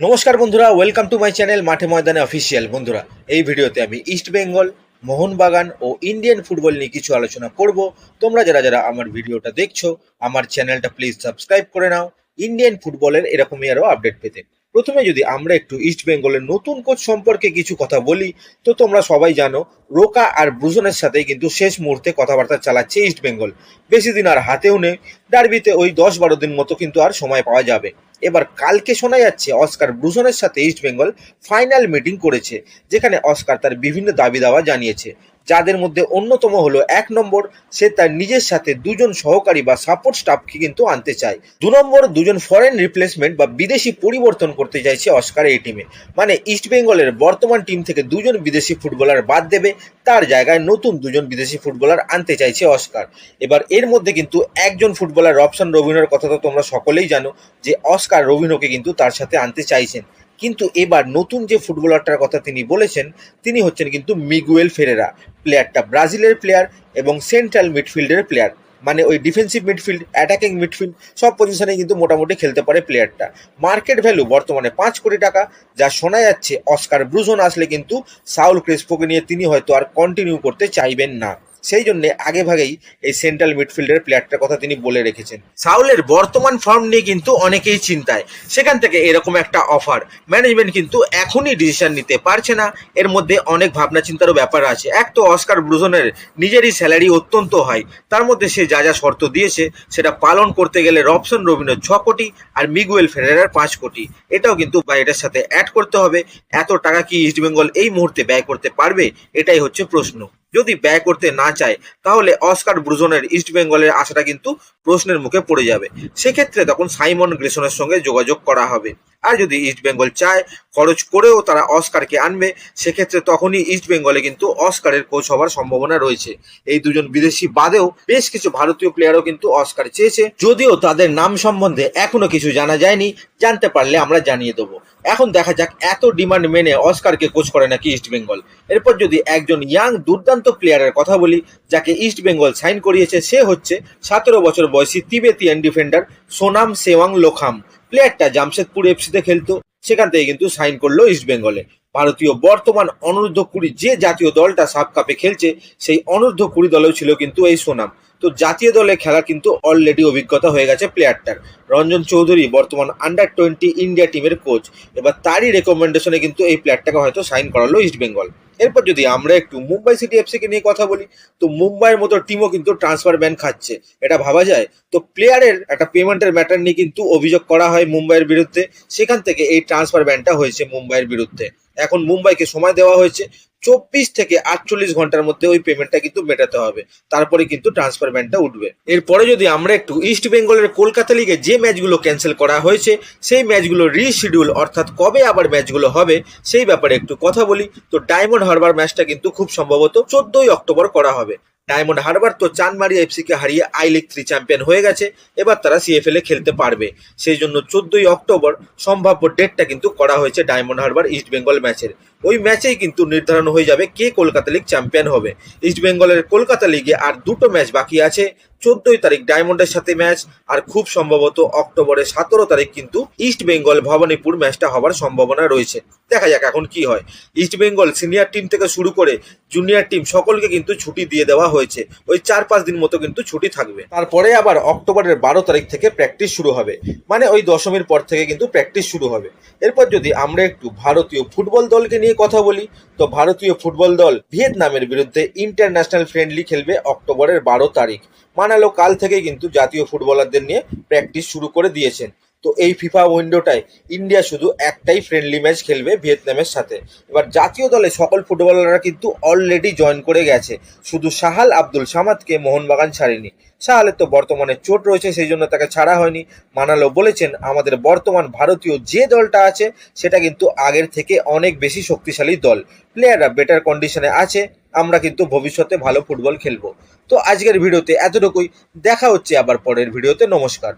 নমস্কার বন্ধুরা welcome to my channel মাঠে ময়দানে অফিসিয়াল বন্ধুরা, এই ভিডিওতে আমি ইস্ট বেঙ্গল মোহনবাগান ও ইন্ডিয়ান ফুটবল নিয়ে কিছু আলোচনা করব। তোমরা যারা যারা আমার ভিডিওটা দেখছ, আমার চ্যানেলটা প্লিজ সাবস্ক্রাইব করে নাও। ইন্ডিয়ান ফুটবলের এরকমই আরও আপডেট পেতে। প্রথমে যদি আমরা একটু ইস্ট বেঙ্গলের নতুন কোচ সম্পর্কে কিছু কথা বলি, তো তোমরা সবাই জানো, রোকা আর ব্রুজনের সাথে কিন্তু শেষ মুহূর্তে কথাবার্তা চালাচ্ছে ইস্ট বেঙ্গল বেশি দিন আর হাতেও নেই ডার্বিতে ওই দশ বারো দিন মতো কিন্তু আর সময় পাওয়া যাবে। এবার কালকে শোনা যাচ্ছে অস্কার ব্রুসনের সাথে ইস্টবেঙ্গল ফাইনাল মিটিং করেছে, যেখানে অস্কার তার বিভিন্ন দাবি দাওয়া জানিয়েছে। যাদের মধ্যে অন্যতম হলো এক নম্বর, সে তার নিজের সাথে দুজন সহকারী বা সাপোর্ট স্টাফকে কিন্তু আনতে চায়। দু নম্বর, দুজন ফরেন রিপ্লেসমেন্ট বা বিদেশি পরিবর্তন করতে চাইছে অস্কার এই টিমে মানে ইস্ট বেঙ্গলের বর্তমান টিম থেকে দুজন বিদেশি ফুটবলার বাদ দেবে, তার জায়গায় নতুন দুজন বিদেশি ফুটবলার আনতে চাইছে অস্কার। এবার এর মধ্যে কিন্তু একজন ফুটবলার রবসান রবিনোর কথা তো তোমরা সকলেই জানো, যে অস্কার রবিনোকে কিন্তু তার সাথে আনতে চাইছেন। কিন্তু এবার নতুন যে ফুটবলারটার কথা তিনি বলেছেন, তিনি হচ্ছেন কিন্তু মিগুয়েল ফেরেরা, প্লেয়ারটা ব্রাজিলের প্লেয়ার এবং সেন্ট্রাল মিডফিল্ডের প্লেয়ার। মানে ওই ডিফেন্সিভ মিডফিল্ড, অ্যাটাকিং মিডফিল্ড, সব পজিশনে কিন্তু মোটামুটি খেলতে পারে প্লেয়ারটা। মার্কেট ভ্যালু বর্তমানে পাঁচ কোটি টাকা, যা শোনা যাচ্ছে অস্কার ব্রুজন আসলে কিন্তু সাউল ক্রেসপোকে নিয়ে তিনি হয়তো আর কন্টিনিউ করতে চাইবেন না। সেই জন্য আগে ভাগেই এই সেন্ট্রাল মিডফিল্ডের প্লেয়ারটার কথা তিনি বলে রেখেছেন। সাউলের বর্তমান ফর্ম নিয়ে কিন্তু অনেকেই চিন্তায়। সেখান থেকে এরকম একটা অফার ম্যানেজমেন্ট কিন্তু এখনই ডিসিশন নিতে পারছে না। এর মধ্যে অনেক ভাবনা চিন্তারও ব্যাপার আছে। এক তো অস্কার ব্রুজনের নিজেরই স্যালারি অত্যন্ত হয় তার মধ্যে সে যা যা শর্ত দিয়েছে, সেটা পালন করতে গেলে রবসন রবিনের ছ কোটি আর মিগুয়েল ফেরার পাঁচ কোটি। এটাও কিন্তু বাইরের সাথে অ্যাড করতে হবে। এত টাকা কি ইস্টবেঙ্গল এই মুহূর্তে ব্যয় করতে পারবে? এটাই হচ্ছে প্রশ্ন। যদি ব্যয় করতে না চায়, তাহলে অস্কার ব্রুজনের ইস্ট বেঙ্গলের আশাটা কিন্তু প্রশ্নের মুখে পড়ে যাবে। সেক্ষেত্রে তখন সাইমন গ্রেসনের সঙ্গে যোগাযোগ করা হবে। আর যদি ইস্ট বেঙ্গল চায়, খরচ করেও তারা অস্কারকে আনবে, সেক্ষেত্রে তখনই ইস্ট বেঙ্গলে কিন্তু অস্কারের কোচ হওয়ার সম্ভাবনা রয়েছে। এই দুজন বিদেশি বাদেও বেশ কিছু ভারতীয় প্লেয়ারও কিন্তু অস্কার চেয়েছে। যদিও তাদের নাম সম্বন্ধে এখনও কিছু জানা যায়নি, জানতে পারলে আমরা জানিয়ে দেবো। এখন দেখা যাক, এত ডিমান্ড মেনে অস্কারকে কোচ করে নাকি ইস্ট বেঙ্গল এরপর যদি একজন ইয়াং দুর্দান্ত প্লেয়ারের কথা বলি, যাকে ইস্ট বেঙ্গল সাইন করিয়েছে, সে হচ্ছে সতেরো বছর বয়সী তিবেতিয়ান ডিফেন্ডার সোনাম সেওয়াং লোখাম। প্লেয়ারটা জামশেদপুর এফসিতে খেলতো, সেখান থেকে কিন্তু সাইন করল ইস্ট বেঙ্গলে ভারতীয় বর্তমান অনূর্ধ্ব কুড়ি যে জাতীয় দলটা সাব কাপে খেলছে, সেই অনূর্ধ্ব কুড়ি দলেও ছিল কিন্তু এই সোনাম। তো জাতীয় দলে খেলা কিন্তু অলরেডি অভিজ্ঞতা হয়ে গেছে প্লেয়ারটার রঞ্জন চৌধুরী বর্তমান আন্ডার টোয়েন্টি ইন্ডিয়া টিমের কোচ এবার তারই রেকমেন্ডেশনে কিন্তু এই প্লেয়ারটাকে হয়তো সাইন করালো ইস্ট বেঙ্গল এরপর যদি আমরা একটু মুম্বাই সিটি এফসিকে নিয়ে কথা বলি, তো মুম্বাইয়ের মতো টিমও কিন্তু ট্রান্সফার ব্যান খাচ্ছে। এটা ভাবা যায়? তো প্লেয়ারের একটা পেমেন্টের ম্যাটার নিয়ে কিন্তু অভিযোগ করা হয় মুম্বাইয়ের বিরুদ্ধে। সেখান থেকে এই ট্রান্সফার ব্যানটা হয়েছে মুম্বাইয়ের বিরুদ্ধে। এখন মুম্বাইকে সময় দেওয়া হয়েছে। চব্বিশ থেকে আটচল্লিশ ঘণ্টার মধ্যে ওই পেমেন্টটা কিন্তু মেটাতে হবে। তারপরে কিন্তু ট্রান্সফার ব্যানটা উঠবে। এরপরে যদি আমরা একটু ইস্ট বেঙ্গলের কলকাতা লিগে যে ম্যাচগুলো ক্যান্সেল করা হয়েছে, সেই ম্যাচগুলো রিশিডিউল অর্থাৎ কবে আবার ম্যাচগুলো হবে, সেই ব্যাপারে একটু কথা বলি। তো ডায়মন্ড হারবার ম্যাচটা কিন্তু খুব সম্ভবত চোদ্দই অক্টোবর করা হবে। ডায়মন্ড হারবার তো চানমারি এফসিকে হারিয়ে আই লিগ থ্রি চ্যাম্পিয়ন হয়ে গেছে। এবার তারা সিএফএল এ খেলতে পারবে। সেই জন্য চোদ্দই অক্টোবর সম্ভাব্য ডেটটা কিন্তু করা হয়েছে ডায়মন্ড হারবার ইস্ট বেঙ্গল ম্যাচের। ওই ম্যাচেই কিন্তু নির্ধারণ হয়ে যাবে কে কলকাতা লিগ চ্যাম্পিয়ন হবে। ইস্ট বেঙ্গলের কলকাতা লিগে আর দুটো ম্যাচ বাকি আছে। চোদ্দই তারিখ ডায়মন্ডের সাথে ম্যাচ আর খুব সম্ভবত অক্টোবরের সতেরো তারিখ কিন্তু ইস্ট বেঙ্গল ভবানীপুর ম্যাচটা হওয়ার সম্ভাবনা রয়েছে। দেখা যাক এখন কি হয়। ইস্ট বেঙ্গল সিনিয়র টিম থেকে শুরু করে জুনিয়র টিম সকলকে কিন্তু ছুটি দিয়ে দেওয়া হয়েছে। ওই চার পাঁচ দিন মতো কিন্তু ছুটি থাকবে। তারপরে আবার অক্টোবরের বারো তারিখ থেকে প্র্যাকটিস শুরু হবে। মানে ওই দশমীর পর থেকে কিন্তু প্র্যাকটিস শুরু হবে। এরপর যদি আমরা একটু ভারতীয় ফুটবল দলকে নিয়ে কথা বলি, তো ভারতীয় ফুটবল দল ভিয়েতনামের বিরুদ্ধে ইন্টারন্যাশনাল ফ্রেন্ডলি খেলবে অক্টোবরের বারো তারিখ। মানালো কাল থেকেই কিন্তু জাতীয় ফুটবলারদের নিয়ে প্র্যাকটিস শুরু করে দিয়েছেন। তো এই ফিফা উইন্ডোটায় ইন্ডিয়া শুধু একটাই ফ্রেন্ডলি ম্যাচ খেলবে ভিয়েতনামের সাথে। এবার জাতীয় দলে সকল ফুটবলাররা কিন্তু অলরেডি জয়েন করে গেছে। শুধু সাহাল আব্দুল সামাদকে মোহনবাগান ছাড়েনি। সাহালের তো বর্তমানে চোট রয়েছে, সেই জন্য তাকে ছাড়া হয়নি। মানালো বলেছেন, আমাদের বর্তমান ভারতীয় যে দলটা আছে, সেটা কিন্তু আগের থেকে অনেক বেশি শক্তিশালী দল। প্লেয়াররা বেটার কন্ডিশনে আছে আমরা কিন্তু ভবিষ্যতে ভালো ফুটবল খেলব। তো আজকের ভিডিওতে এতটুকুই। দেখা হচ্ছে আবার পরের ভিডিওতে। নমস্কার।